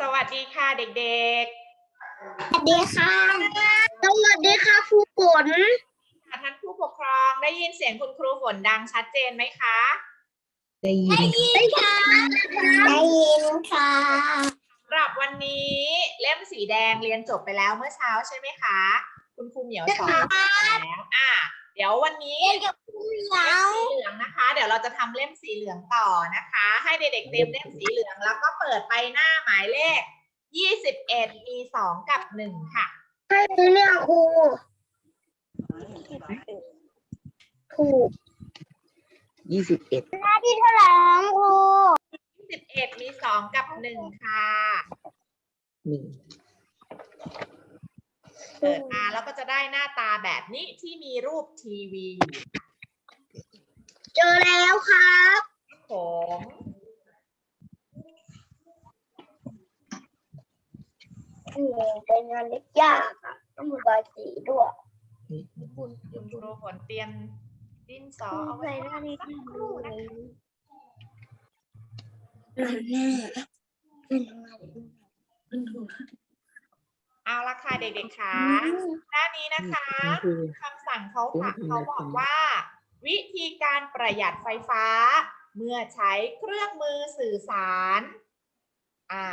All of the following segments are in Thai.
สวัสดีค่ะเด็กสวัสดีค่ะสวัสดีค่ะครูฝนๆค่ะท่านผู้ปกครองได้ยินเสียงคุณครูฝนดังชัดเจนไหมคะ ได้ยินได้ค่ะได้ยินค่ะสำหรับวันนี้เล่มสีแดงเรียนจบไปแล้วเมื่อเช้าใช่ไหมคะ คุณครูเหมียวสอนไปแล้วอะเดี๋ยววันนี้ เรียนกับครูเหมียเล่มวสีเหลืองนะคะ เดี๋ยวเราจะทำเล่มสีเหลืองต่อนะคะ ให้เด็กๆเตรียมเล่มสีเหลืองแล้วก็เปิดไปหน้าหมายเลข21มี2กับ1ค่ะให้เนี่ยครูถูกยี่สิบเอ็ดหน้าที่เท่าไหร่คะครู21มี2กับ1ค่ะหนึ่งเปิดมาแล้วก็จะได้หน้าตาแบบนี้ที่มีรูปทีวีอยู่ เจอแล้วครับ ผมอืมเป็นงานเล็กยากอะต้องมีใบสีด้วยนี่คุณครูฝนเตรียมดินสอเอาไว้สักครู่นะคะหน้าหน้าเอาละค่ะเด็กๆค่ะหน้านี้นะคะคือคำสั่งเขาถามอืมเขาบอกว่า วิธีการประหยัดไฟฟ้า เมื่อใช้เครื่องมือสื่อสารอ่า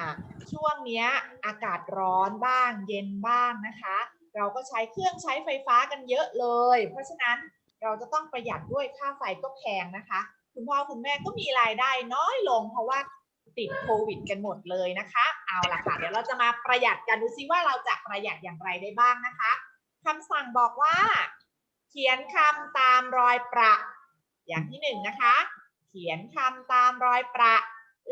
ช่วงเนี้ยอากาศร้อนบ้างเย็นบ้างนะคะ เราก็ใช้เครื่องใช้ไฟฟ้ากันเยอะเลย เพราะฉะนั้นเราจะต้องประหยัดด้วยค่าไฟก็แพงนะคะ คุณพ่อคุณแม่ก็มีรายได้น้อยลง เพราะว่าติดโควิดกันหมดเลยนะคะ เอาล่ะค่ะ เดี๋ยวเราจะมาประหยัดกันดูซิว่าเราจะประหยัดอย่างไรได้บ้างนะคะคำสั่งบอกว่า เขียนคำตามรอยประ อย่างที่หนึ่งนะคะ เขียนคำตามรอยประ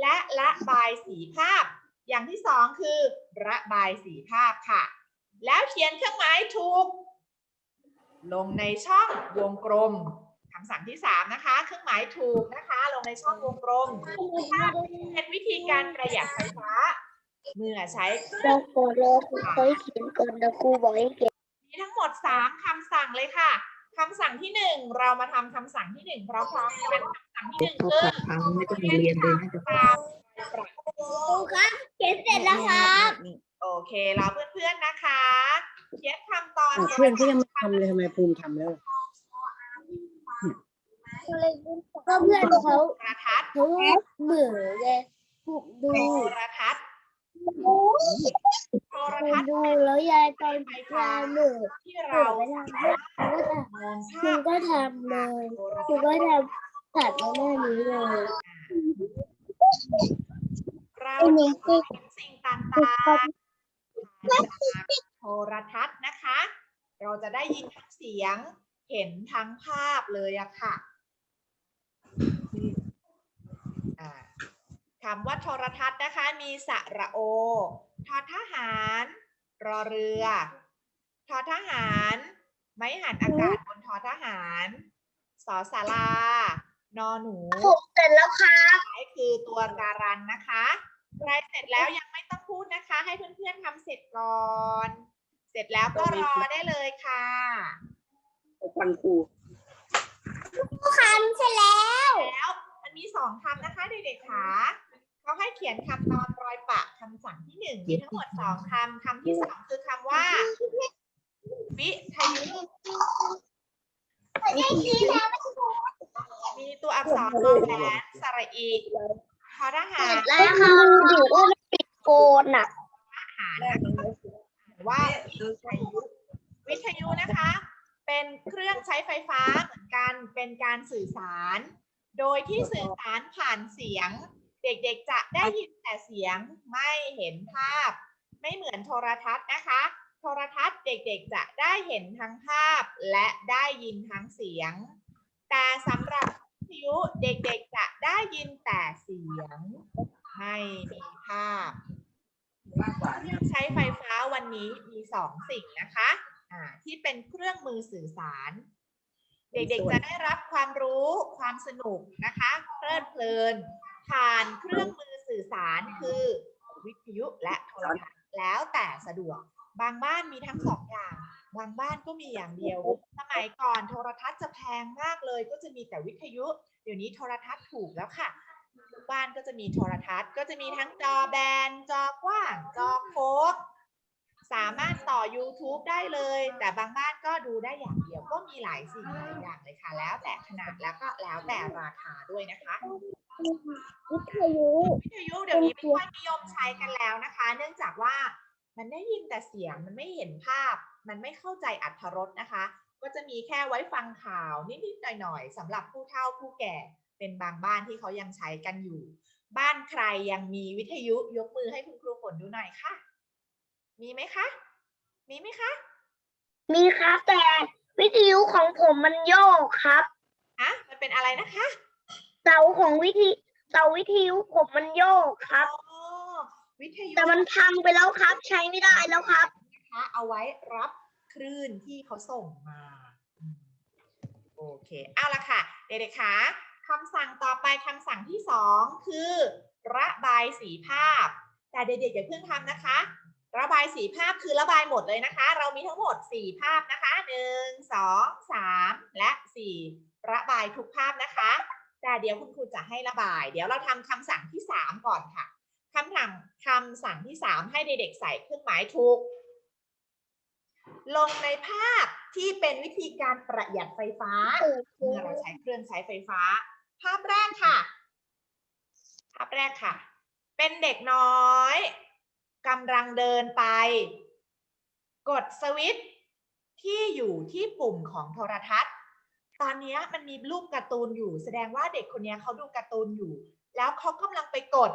และระบายสีภาพ อย่างที่สองคือ ระบายสีภาพค่ะ แล้วเขียนเครื่องหมายถูก ลงในช่องวงกลมคำสั่งที่สามนะคะ เครื่องหมายถูกนะคะ ลงในช่องวงกลมเป็นวิธีการประหยัดไฟฟ้า เมื่อใช้เครื่เราองโกรธเราครูเคยเขียนก่อนนะครูบอกให้เขียนมีทั้งหมด3คำสั่งเลยค่ะ คำสั่งที่1เรามาทำคำสั่งที่1พร้อมๆกันคำสั่งที่เด็ก1เขาคือตัดทำไม่ต้องเรียนเลยนะจะตามปรับครูครับเขียนเสร็จแล้วครับโอเครอเพื่อนๆนะคะ เขียนคำตอนอ้าวเพื่อนก็ยังไม่ทำเลยทำไมภูมิทำแล้วก็เพื่อนเขาโทรทัศน์เขาเบื่อไงถูกดูโทรทัศน์โทรถูทักศน์ ดูแล้วยายตอนยายเบื่อที่เราเราไม่ทำห้ครูก็มองครูภาพก็ทำเลยโทรครูก็ทำตัดมาหน้านี้เลยเราจะเห็นสิ่งต่างๆโทรทัศน์นะคะ เราจะได้ยินทั้งเสียงเห็นทั้งภาพเลยอะค่ะคำว่าโทรทัศน์นะคะ มีสระโอทอทหาร รอเรือทอทหาร ไม้หันอากาศบนทอทหารสอสารานอหนูผมเสร็จแล้วค่ะท้ายคือตัวการันนะคะใครเสร็จแล้วยังไม่ต้องพูดนะคะ ให้เพื่อนๆทำเสร็จก่อน เสร็จแล้วก็รอได้เลยค่ะฟังครูคำเสร็จแล้ว แล้วมันมีสองคำนะคะเด็กๆค่ะ เขาให้เขียนคำตอนรอยปะคำสั่งที่หนึ่งมีทั้งหมดสองคำคำที่สองคือคำว่าวิทยุมีตัวอักษรรอแหวนสระอีทอทหารแล้วเขาดูว่ามันติดโกนอะหารนะคะหรือว่าวิทยุวิทยุนะคะ เป็นเครื่องใช้ไฟฟ้าเหมือนกันเป็นการสื่อสาร โดยที่สื่อสารผ่านเสียง เด็กๆจะได้ยินแต่เสียงไม่เห็นภาพ ไม่เหมือนโทรทัศน์นะคะ โทรทัศน์เด็กๆจะได้เห็นทั้งภาพและได้ยินทั้งเสียง แต่สำหรับวิทยุเด็กๆจะได้ยินแต่เสียงไม่มีภาพเครื่องใช้ไฟฟ้าวันนี้มีสองสิ่งนะคะที่เป็นเครื่องมือสื่อสาร เด็กๆจะได้รับความรู้ความสนุกนะคะเพลิดเพลิน ผ่านเครื่องมือสื่อสารคือวิทยุและโทรทัศน์แล้วแต่สะดวก บางบ้านมีทั้งสองอย่าง บางบ้านก็มีอย่างเดียว สมัยก่อนโทรทัศน์จะแพงมากเลย ก็จะมีแต่วิทยุ เดี๋ยวนี้โทรทัศน์ถูกแล้วค่ะทุกบ้านก็จะมีโทรทัศน์ ก็จะมีทั้งจอแบน จอกว้าง จอโคกสามารถต่อ YouTube ได้เลย แต่บางบ้านก็ดูได้อย่างเดียว ก็มีหลายสิ่งหลายอย่างเลยค่ะ แล้วแต่ขนาดแล้วก็แล้วแต่ราคาด้วยนะคะ ทยุวิทยุเดี๋ยวนี้ไม่ค่อยนิยมใช้กันแล้วนะคะ เนื่องจากว่ามันได้ยินแต่เสียงมันไม่เห็นภาพ มันไม่เข้าใจอัธรสนะคะ ก็จะมีแค่ไว้ฟังข่าวนิดๆหน่อยๆสำหรับผู้เฒ่าผู้แก่เป็นบางบ้านที่เขายังใช้กันอยู่ บ้านใครยังมีวิทยุยกมือให้คุณครูฝนดูหน่อยค่ะ มีไหมคะ มีไหมคะ มีครับแต่วิทยุของผมมันโยกครับ ฮะ มันเป็นอะไรนะคะ เสาของวิทยุ เสาวิทยุผมมันโยกครับ อ๋อวิทยุแต่มันพังไปแล้วครับ ใช้ไม่ได้แล้วครับ นะคะเอาไว้รับคลื่นที่เขาส่งมาอืมโอเค เอาละค่ะ เด็กๆคะคำสั่งต่อไปคำสั่งที่สองคือ ระบายสีภาพ แต่เด็กๆอย่าเพิ่งทำนะคะ ระบายสีภาพคือระบายหมดเลยนะคะ เรามีทั้งหมด 4 ภาพนะคะ 1 2 3 และ 4 ระบายทุกภาพนะคะ แต่เดี๋ยวคุณครูจะให้ระบาย เดี๋ยวเราทำคำสั่งที่ 3 ก่อนค่ะคำสั่งคำสั่งที่ 3 ให้เด็กๆใส่เครื่องหมายถูก ลงในภาพที่เป็นวิธีการประหยัดไฟฟ้าเมื่อเราใช้เครื่องใช้ไฟฟ้า ภาพแรกค่ะ ภาพแรกค่ะ เป็นเด็กน้อยกำลังเดินไป กดสวิตช์ที่อยู่ที่ปุ่มของโทรทัศน์ ตอนนี้มันมีรูปการ์ตูนอยู่ แสดงว่าเด็กคนนี้เขาดูการ์ตูนอยู่ แล้วเขากำลังไปกด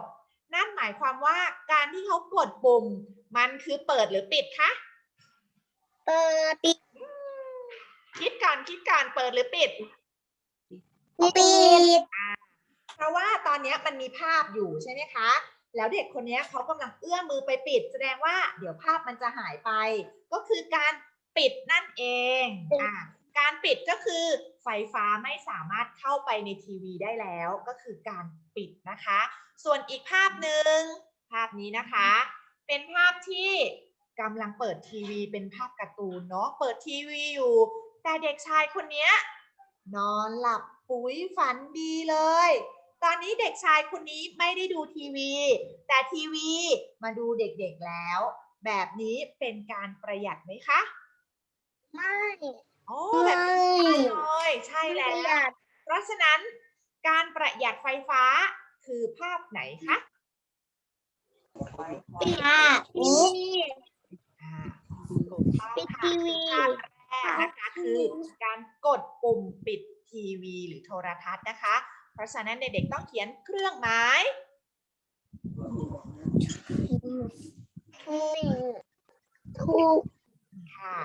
นั่นหมายความว่าการที่เขากดปุ่ม มันคือเปิดหรือปิดคะเปิดปิดคิดก่อนคิดก่อนเปิดหรือปิด ปิดเพราะว่าตอนนี้มันมีภาพอยู่ใช่ไหมคะ แล้วเด็กคนนี้เขากำลังเอื้อมมือไปปิด แสดงว่าเดี๋ยวภาพมันจะหายไป ก็คือการปิดนั่นเองอ่า การปิดก็คือไฟฟ้าไม่สามารถเข้าไปในทีวีได้แล้วก็คือการปิดนะคะ ส่วนอีกภาพหนึ่งภาพนี้นะคะ เป็นภาพที่กำลังเปิดทีวี เป็นภาพการ์ตูนเนาะเปิดทีวีอยู่ แต่เด็กชายคนนี้นอนหลับปุ๋ยฝันดีเลย ตอนนี้เด็กชายคนนี้ไม่ได้ดูทีวี แต่ทีวีมาดูเด็กๆแล้ว แบบนี้เป็นการประหยัดไหมคะ ไม่ โอ้ไม่แบบนี้ใช่เลยใช่แล้วประหยัดเพราะฉะนั้นการประหยัดไฟฟ้าคือภาพไหนคะปิดนี้อ่าถูกต้องปิดค่ะทีวีภาพแรกนะคะคือการกดปุ่มปิดทีวีหรือโทรทัศน์นะคะ เพราะฉะนั้นเด็กๆต้องเขียนเครื่องหมายหนึ่งถูกค่ะ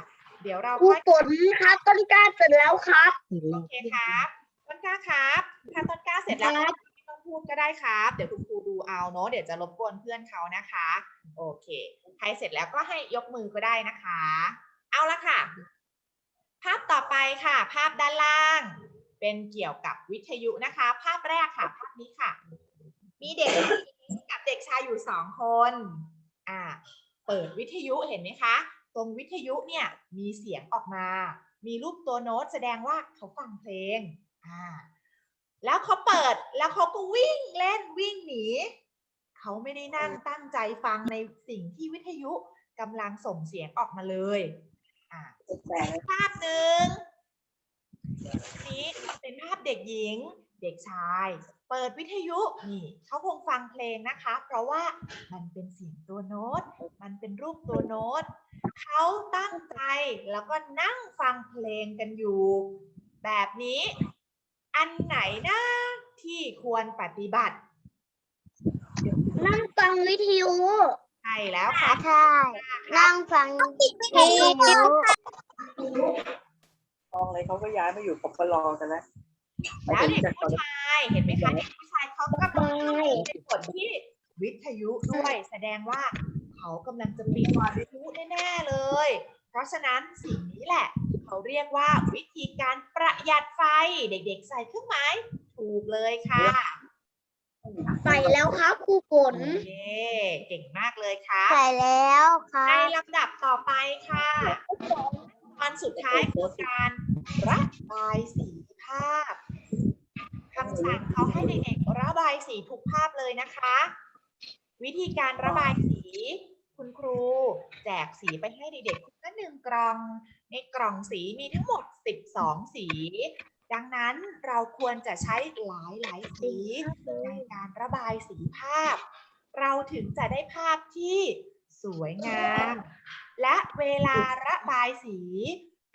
เดี๋ยวเราครูค่อยฝนครับต้นกล้าเสร็จแล้วครับเห็นแล้โอวเคครับต้นกล้าครับถ้าต้นกล้าเสร็จแล้วครับไม่ต้องพูดก็ได้ครับ เดี๋ยวคุณครูดูเอาเนาะเดี๋ยวจะรบกวนเพื่อนเขานะคะ โอเคใครเสร็จแล้วก็ให้ยกมือก็ได้นะคะ เอาละค่ะ ภาพต่อไปค่ะ ภาพด้านล่าง เป็นเกี่ยวกับวิทยุนะคะ ภาพแรกค่ะ ภาพนี้ค่ะ มีเด็กผู้หญิงกับเด็กชายอยู่สองคน อ่า เปิดวิทยุเห็นไหมคะ ตรงวิทยุเนี่ยมีเสียงออกมา มีรูปตัวโน้ตแสดงว่าเขาฟังเพลงอ่าแล้วเขาเปิดแล้วเขาก็วิ่งเล่นวิ่งหนี เขาไม่ได้นั่งตั้งใจฟังในสิ่งที่วิทยุกำลังส่งเสียงออกมาเลยอ่าภาพหนึ่ง นี้เป็นภาพเด็กหญิง เด็กชาย เปิดวิทยุนี่เขาคงฟังเพลงนะคะ เพราะว่ามันเป็นเสียงตัวโน้ต มันเป็นรูปตัวโน้ตเขาตั้งใจแล้วก็นั่งฟังเพลงกันอยู่ แบบนี้ อันไหนนะที่ควรปฏิบัติ นั่งฟังวิทยุใช่แล้วค่ะ ใช่ นั่งฟังเพล งมองเลยเขาก็ย้ายมาอยู่ปกลอกันแล้วแล้วเด็กผู้ชายเห็นไหมคะเด็กผู้ชายเขาก็ต้องเป็นกดที่วิทยุด้วย แสดงว่าเขากำลังจะปิดวิทยุแน่ๆเลย เพราะฉะนั้นสิ่งนี้แหละ เขาเรียกว่าวิธีการประหยัดไฟเด็กๆ ใส่เครื่องหมายถูกเลยค่ะใส่แล้วครับครูฝนโอเคเก่งมากเลยค่ะใส่แล้วครัในบลำดับต่อไปค่ะ ตอนสุดท้ายคือการระบายสีภาพคำสั่งเขาให้เด็กๆระบายสีทุกภาพเลยนะคะ วิธีการระบายสี คุณครูแจกสีไปให้เด็กๆคนละหนึ่งกล่อง ในกล่องสีมีทั้งหมด 12 สี ดังนั้นเราควรจะใช้หลายหลายๆสีในการระบายสีภาพ เราถึงจะได้ภาพที่สวยงาม และเวลาระบายสี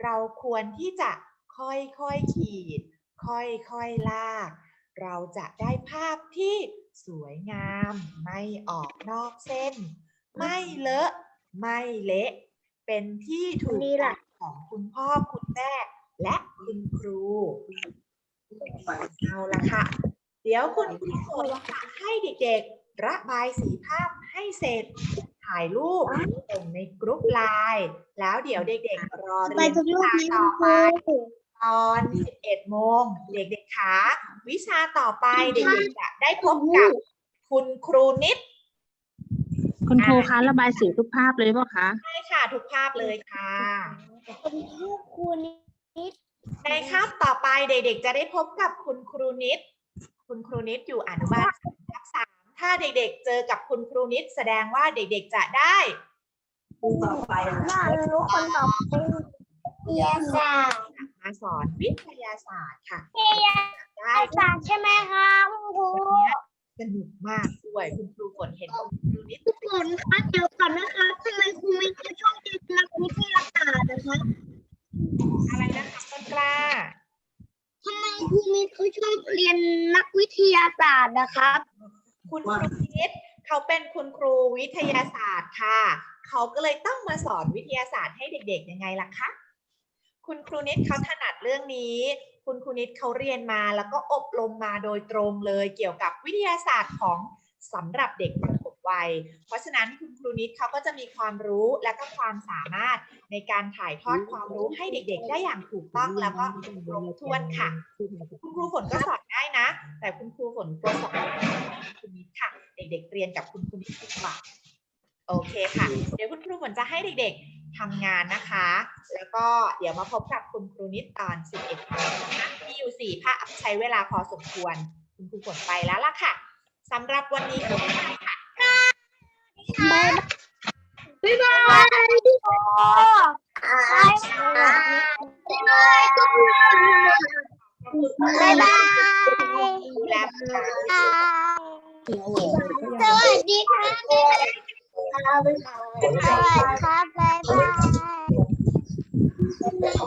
เราควรที่จะค่อยๆขีด ค่อยๆลาก เราจะได้ภาพที่สวยงาม ไม่ออกนอกเส้น ไม่เลอะ ไม่เละ เป็นที่ถูกใจของคุณพ่อคุณแม่ และคุณครูเอาละค่ะ เดี๋ยวคุณครูจะให้เด็กๆ ระบายสีภาพให้เสร็จ ถ่ายรูปส่งในกรุ๊ปไลน์แล้วเดี๋ยวเด็กๆ รอไปเรียนทุกวิลูกชานี้ต่อคไปรูตอน 11 โมง เด็กๆคะวิชาต่อไปเด็กๆจะได้พบกับคุณครูนิด คุณครูคะระบายสีทุกภาพเลยเปล่ะคะใช่ค่ะ ทุกภาพเลยค่ะคุณครูครูนิดในคาบต่อไปเด็กๆจะได้พบกับคุณครูนิด คุณครูนิดอยู่อนุบาลสามทับสาม ถ้าเด็กๆเจอกับคุณครูนิดแสดงว่าเด็กๆจะได้ต่อไปอะน่ารู้คนต่อไปเรียนศาสตร์มาสอนวิทยาศาสตร์ค่ะเรียนได้ศาสตร์ใช่ไหมคะคุณครูสนุกมากด้วยคุณครูฝนเห็นคุณครูนิดทุกคนคะเดี๋ยวก่อนนะคะทำไมครูไม่ค่อยชอบเรียนนักวิทยาศาสตร์นะคะอะไรนะคะต้นกล้าทำไมครูไม่ค่อยชอบเรียนนักวิทยาศาสตร์นะครับ คุณครูนิดเขาเป็นคุณครูวิทยาศาสตร์ค่ะ เขาก็เลยต้องมาสอนวิทยาศาสตร์ให้เด็กๆยังไงล่ะคะคุณครูนิดเขาถนัดเรื่องนี้ คุณครูนิดเขาเรียนมาแล้วก็อบรมมาโดยตรงเลยเกี่ยวกับวิทยาศาสตร์ของสำหรับเด็กประ วัย เพราะฉะนั้นคุณครูนิดเขาก็จะมีความรู้และก็ความสามารถในการถ่ายทอดความรู้ให้เด็กๆ ได้อย่างถูกต้องแล้วก็ครบถ้วนค่ะ คุณครูฝนก็สอนได้นะ แต่คุณครูฝนก็สอนคุณครูนิดค่ะ เด็กๆเรียนกับคุณครูนิดดีกว่าโอเคค่ะ เดี๋ยวคุณครูฝนจะให้เด็กๆทำงานนะคะ แล้วก็เดี๋ยวมาพบกับคุณครูนิดตอน 11โมงนะคะมีอยู่4ภาพใช้เวลาพอสมควร คุณครูฝนไปแล้วล่ะค่ะสำหรับวันนี้ก็ได้ค่ะ บ๊ายบายบ๊ายบายบ๊ายบายดูแลบุตรหลานสวัสดีค่ะสวัสดีครับบ๊ายบาย